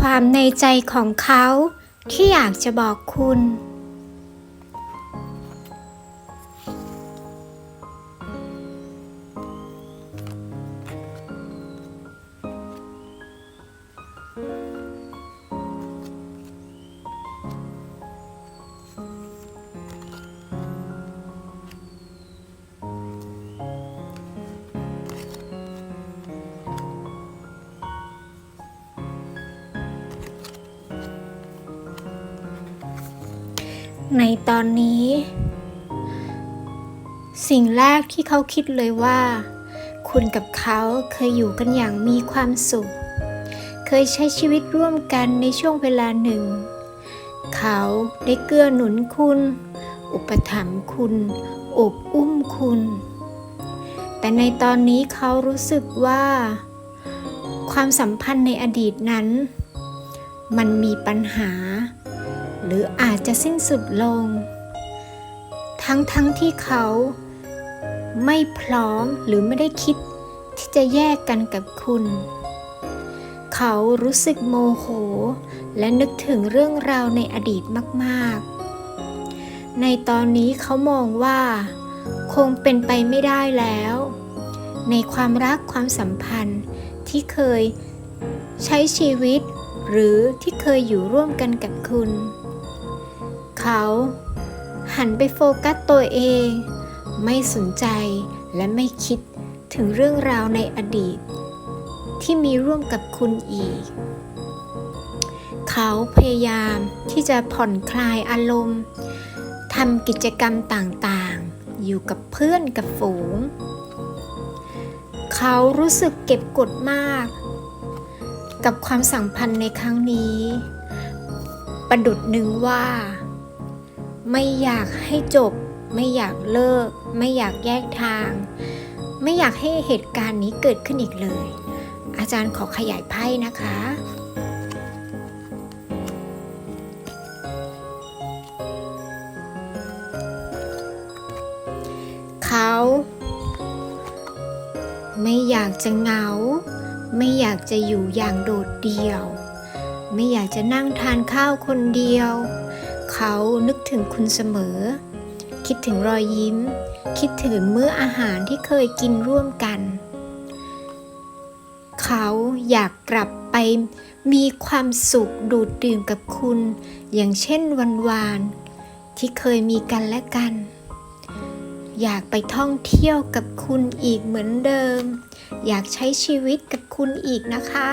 ความในใจของเขาที่อยากจะบอกคุณ ในตอนนี้ สิ่งแรกที่เขาคิดเลยว่า คุณกับเขาเคยอยู่กันอย่างมีความสุข เคยใช้ชีวิตร่วมกันในช่วงเวลาหนึ่ง เขาได้เกื้อหนุนคุณ อุปถัมภ์คุณอบอุ้มคุณ แต่ในตอนนี้เขารู้สึกว่า ความสัมพันธ์ในอดีตนั้น มันมีปัญหา หรืออาจจะสิ้นสุดลง ทั้งทั้งที่เขาไม่พร้อมหรือไม่ได้คิดที่จะแยกกันกับคุณ เขารู้สึกโมโห และนึกถึงเรื่องราวในอดีตมากๆ ในตอนนี้เขามองว่า คงเป็นไปไม่ได้แล้ว ในความรักความสัมพันธ์ที่เคยใช้ชีวิตหรือที่เคยอยู่ร่วมกันกับคุณ เขา หันไปโฟกัสตัวเอง ไม่สนใจและไม่คิดถึงเรื่องราวในอดีต ที่มีร่วมกับคุณอีก เขาพยายามที่จะผ่อนคลายอารมณ์ทำกิจกรรมต่างๆ อยู่กับเพื่อนกับฝูง เขารู้สึกเก็บกดมาก กับความสัมพันธ์ในครั้งนี้ ประดุดหนึ่งว่า ไม่อยากให้จบ ไม่อยากเลิก ไม่อยากแยกทาง ไม่อยากให้เหตุการณ์นี้เกิดขึ้นอีกเลย อาจารย์ขอขยายไพ่นะคะเขาไม่อยากจะเหงา ไม่อยากจะอยู่อย่างโดดเดี่ยว ไม่อยากจะนั่งทานข้าวคนเดียว เขานึกถึงคุณเสมอ คิดถึงรอยยิ้ม คิดถึงมื้ออาหารที่เคยกินร่วมกัน เขาอยากกลับไปมีความสุขดูดดื่มกับคุณ อย่างเช่นวันวานที่เคยมีกันและกัน อยากไปท่องเที่ยวกับคุณอีกเหมือนเดิม อยากใช้ชีวิตกับคุณอีกนะคะ